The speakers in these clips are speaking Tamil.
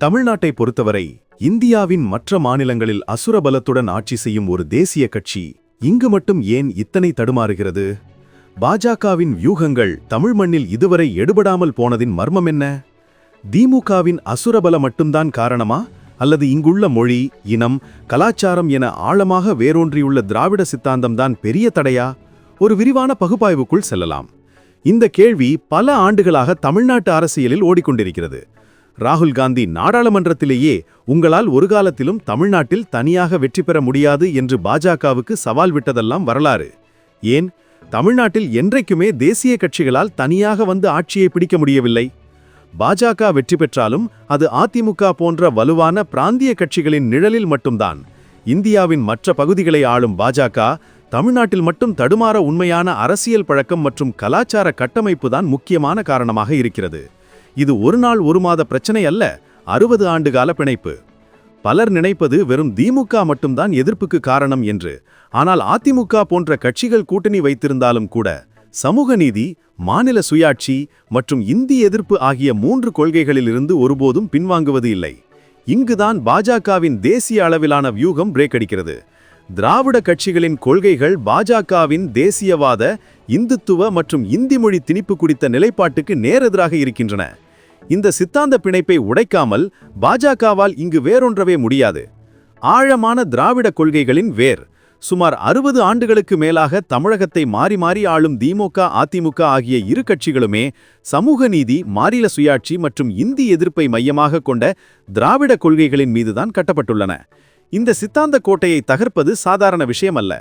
தமிழ்நாட்டை பொறுத்தவரை இந்தியாவின் மற்ற மாநிலங்களில் அசுரபலத்துடன் ஆட்சி செய்யும் ஒரு தேசிய கட்சி இங்கு மட்டும் ஏன் இத்தனை தடுமாறுகிறது? பாஜகவின் வியூகங்கள் தமிழ் மண்ணில் இதுவரை எடுபடாமல் போனதின் மர்மம் என்ன? திமுகவின் அசுரபல மட்டும்தான் காரணமா? அல்லது இங்குள்ள மொழி இனம் கலாச்சாரம் என ஆழமாக வேரூன்றியுள்ள திராவிட சித்தாந்தம்தான் பெரிய தடையா? ஒரு விரிவான பகுப்பாய்வுக்குள் செல்லலாம். இந்த கேள்வி பல ஆண்டுகளாக தமிழ்நாட்டு அரசியலில் ஓடிக்கொண்டிருக்கிறது. ராகுல் காந்தி நாடாளுமன்றத்திலேயே உங்களால் ஒரு காலத்திலும் தமிழ்நாட்டில் தனியாக வெற்றி பெற முடியாது என்று பாஜகவுக்கு சவால் விட்டதெல்லாம் வரலாறு. ஏன்? தமிழ்நாட்டில் என்றைக்குமே தேசிய கட்சிகளால் தனியாக வந்து ஆட்சியை பிடிக்க முடியவில்லை. பாஜக வெற்றி பெற்றாலும் அது அதிமுக போன்ற வலுவான பிராந்திய கட்சிகளின் நிழலில் மட்டும்தான். இந்தியாவின் மற்ற பகுதிகளை ஆளும் பாஜக தமிழ்நாட்டில் மட்டும் தடுமாற உண்மையான அரசியல் பழக்கம் மற்றும் கலாச்சார கட்டமைப்பு தான் முக்கியமான காரணமாக இருக்கிறது. இது ஒரு நாள் ஒரு மாத பிரச்சனை அல்ல அறுபது ஆண்டுகால பிணைப்பு. பலர் நினைப்பது வெறும் திமுக மட்டும்தான் எதிர்ப்புக்கு காரணம் என்று. ஆனால் அதிமுக போன்ற கட்சிகள் கூட்டணி வைத்திருந்தாலும் கூட சமூக நீதி மாநில சுயாட்சி மற்றும் இந்தி எதிர்ப்பு ஆகிய மூன்று கொள்கைகளிலிருந்து ஒருபோதும் பின்வாங்குவது இல்லை. இங்குதான் பாஜகவின் தேசிய அளவிலான வியூகம் பிரேக் அடிக்கிறது. திராவிட கட்சிகளின் கொள்கைகள் பாஜகவின் தேசியவாத இந்துத்துவ மற்றும் இந்தி மொழி திணிப்பு குறித்த நிலைப்பாட்டுக்கு நேரெதிராக இருக்கின்றன. இந்த சித்தாந்த பிணைப்பை உடைக்காமல் பாஜகவால் இங்கு வேறொன்றவே முடியாது. ஆழமான திராவிட கொள்கைகளின் வேர். சுமார் அறுபது ஆண்டுகளுக்கு மேலாக தமிழகத்தை மாறி மாறி ஆளும் திமுக அதிமுக ஆகிய இரு கட்சிகளுமே சமூக நீதி மாநில சுயாட்சி மற்றும் இந்தி எதிர்ப்பை மையமாக கொண்ட திராவிட கொள்கைகளின் மீதுதான் கட்டப்பட்டுள்ளன. இந்த சித்தாந்த கோட்டையை தகர்ப்பது சாதாரண விஷயமல்ல.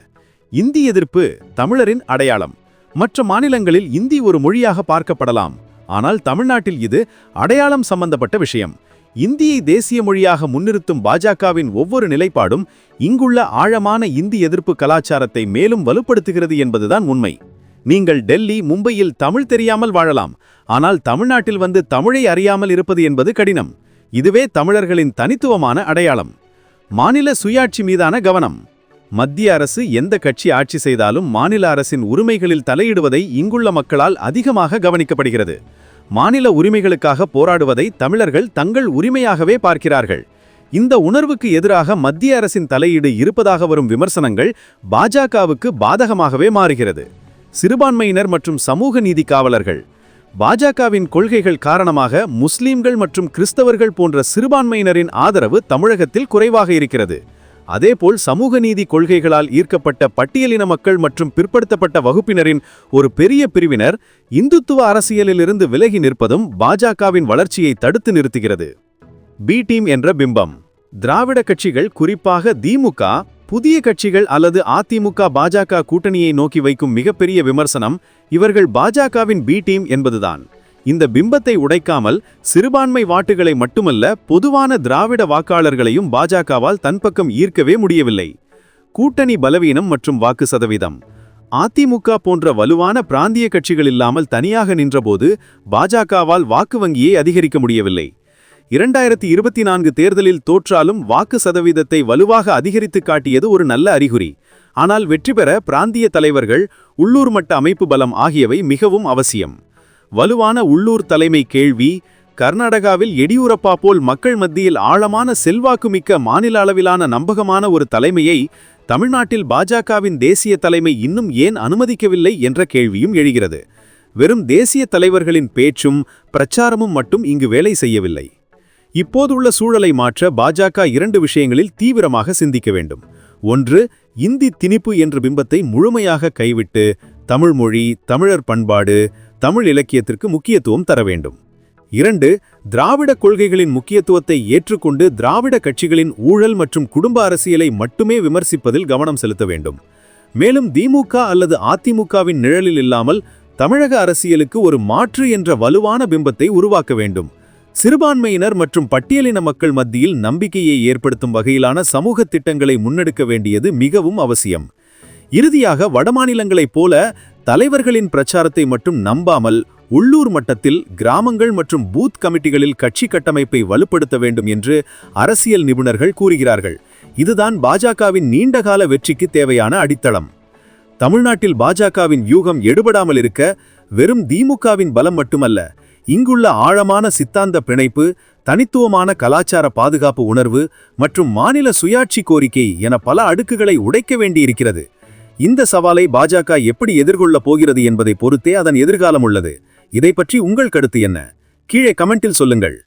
இந்தி எதிர்ப்பு தமிழரின் அடையாளம். மற்ற மாநிலங்களில் இந்தி ஒரு மொழியாக பார்க்கப்படலாம். ஆனால் தமிழ்நாட்டில் இது அடையாளம் சம்பந்தப்பட்ட விஷயம். இந்தியை தேசிய மொழியாக முன்னிறுத்தும் பாஜகவின் ஒவ்வொரு நிலைப்பாடும் இங்குள்ள ஆழமான இந்தி எதிர்ப்பு கலாச்சாரத்தை மேலும் வலுப்படுத்துகிறது என்பதுதான் உண்மை. நீங்கள் டெல்லி மும்பையில் தமிழ் தெரியாமல் வாழலாம். ஆனால் தமிழ்நாட்டில் வந்து தமிழை அறியாமல் இருப்பது என்பது கடினம். இதுவே தமிழர்களின் தனித்துவமான அடையாளம். மாநில சுயாட்சி மீதான கவனம். மத்திய அரசு எந்த கட்சி ஆட்சி செய்தாலும் மாநில அரசின் உரிமைகளில் தலையிடுவதை இங்குள்ள மக்களால் அதிகமாக கவனிக்கப்படுகிறது. மாநில உரிமைகளுக்காக போராடுவதை தமிழர்கள் தங்கள் உரிமையாகவே பார்க்கிறார்கள். இந்த உணர்வுக்கு எதிராக மத்திய அரசின் தலையீடு இருப்பதாக வரும் விமர்சனங்கள் பாஜகவுக்கு பாதகமாகவே மாறுகிறது. சிறுபான்மையினர் மற்றும் சமூக நீதி காவலர்கள். பாஜகவின் கொள்கைகள் காரணமாக முஸ்லிம்கள் மற்றும் கிறிஸ்தவர்கள் போன்ற சிறுபான்மையினரின் ஆதரவு தமிழகத்தில் குறைவாக இருக்கிறது. அதேபோல் சமூக நீதி கொள்கைகளால் ஈர்க்கப்பட்ட பட்டியலின மக்கள் மற்றும் பிற்படுத்தப்பட்ட வகுப்பினரின் ஒரு பெரிய பிரிவினர் இந்துத்துவ அரசியலிலிருந்து விலகி நிற்பதும் பாஜகவின் வளர்ச்சியை தடுத்து நிறுத்துகிறது. பி டீம் என்ற பிம்பம். திராவிட கட்சிகள் குறிப்பாக திமுக புதிய கட்சிகள் அல்லது அதிமுக பாஜக கூட்டணியை நோக்கி வைக்கும் மிகப்பெரிய விமர்சனம் இவர்கள் பாஜகவின் பி டீம் என்பதுதான். இந்த பிம்பத்தை உடைக்காமல் சிறுபான்மை வாட்டுகளை மட்டுமல்ல பொதுவான திராவிட வாக்காளர்களையும் பாஜகவால் தன்பக்கம் ஈர்க்கவே முடியவில்லை. கூட்டணி பலவீனம் மற்றும் வாக்கு சதவீதம். அதிமுக போன்ற வலுவான பிராந்திய கட்சிகள் இல்லாமல் தனியாக நின்றபோது பாஜகவால் வாக்கு வங்கியை அதிகரிக்க முடியவில்லை. இரண்டாயிரத்தி இருபத்தி நான்கு தேர்தலில் தோற்றாலும் வாக்கு சதவீதத்தை வலுவாக அதிகரித்து காட்டியது ஒரு நல்ல அறிகுறி. ஆனால் வெற்றி பெற பிராந்திய தலைவர்கள் உள்ளூர் மட்ட அமைப்பு பலம் ஆகியவை மிகவும் அவசியம். வலுவான உள்ளூர் தலைமை கேள்வி கர்நாடகாவில் எடியூரப்பா போல் மக்கள் மத்தியில் ஆழமான செல்வாக்குமிக்க மாநில அளவிலான நம்பகமான ஒரு தலைமையை தமிழ்நாட்டில் பாஜகவின் தேசிய தலைமை இன்னும் ஏன் அனுமதிக்கவில்லை என்ற கேள்வியும் எழுகிறது. வெறும் தேசிய தலைவர்களின் பேச்சும் பிரச்சாரமும் மட்டும் இங்கு வேலை செய்யவில்லை. இப்போதுள்ள சூழலை மாற்ற பாஜக இரண்டு விஷயங்களில் தீவிரமாக சிந்திக்க வேண்டும். ஒன்று இந்தி திணிப்பு என்ற பிம்பத்தை முழுமையாக கைவிட்டு தமிழ்மொழி தமிழர் பண்பாடு தமிழ் இலக்கியத்திற்கு முக்கியத்துவம் தர வேண்டும். இரண்டு திராவிட கொள்கைகளின் முக்கியத்துவத்தை ஏற்றுக்கொண்டு திராவிட கட்சிகளின் ஊழல் மற்றும் குடும்ப அரசியலை மட்டுமே விமர்சிப்பதில் கவனம் செலுத்த வேண்டும். மேலும் திமுக அல்லது அதிமுகவின் நிழலில் இல்லாமல் தமிழக அரசியலுக்கு ஒரு மாற்று என்ற வலுவான பிம்பத்தை உருவாக்க வேண்டும். சிறுபான்மையினர் மற்றும் பட்டியலின மக்கள் மத்தியில் நம்பிக்கையை ஏற்படுத்தும் வகையிலான சமூக திட்டங்களை முன்னெடுக்க வேண்டியது மிகவும் அவசியம். இறுதியாக வடமாநிலங்களைப் போல தலைவர்களின் பிரச்சாரத்தை மட்டும் நம்பாமல் உள்ளூர் மட்டத்தில் கிராமங்கள் மற்றும் பூத் கமிட்டிகளில் கட்சி கட்டமைப்பை வலுப்படுத்த வேண்டும் என்று அரசியல் நிபுணர்கள் கூறுகிறார்கள். இதுதான் பாஜகவின் நீண்டகால வெற்றிக்கு தேவையான அடித்தளம். தமிழ்நாட்டில் பாஜகவின் யூகம் எடுபடாமல் இருக்க வெறும் திமுகவின் பலம் மட்டுமல்ல இங்குள்ள ஆழமான சித்தாந்த பிணைப்பு தனித்துவமான கலாச்சார பாதுகாப்பு உணர்வு மற்றும் மாநில சுயாட்சி கோரிக்கை என பல அடுக்குகளை உடைக்க வேண்டியிருக்கிறது. இந்த சவாலை பாஜக எப்படி எதிர்கொள்ளப் போகிறது என்பதை பொறுத்தே அதன் எதிர்காலம் உள்ளது. இதை பற்றி உங்கள் கருத்து என்ன? கீழே கமெண்டில் சொல்லுங்கள்.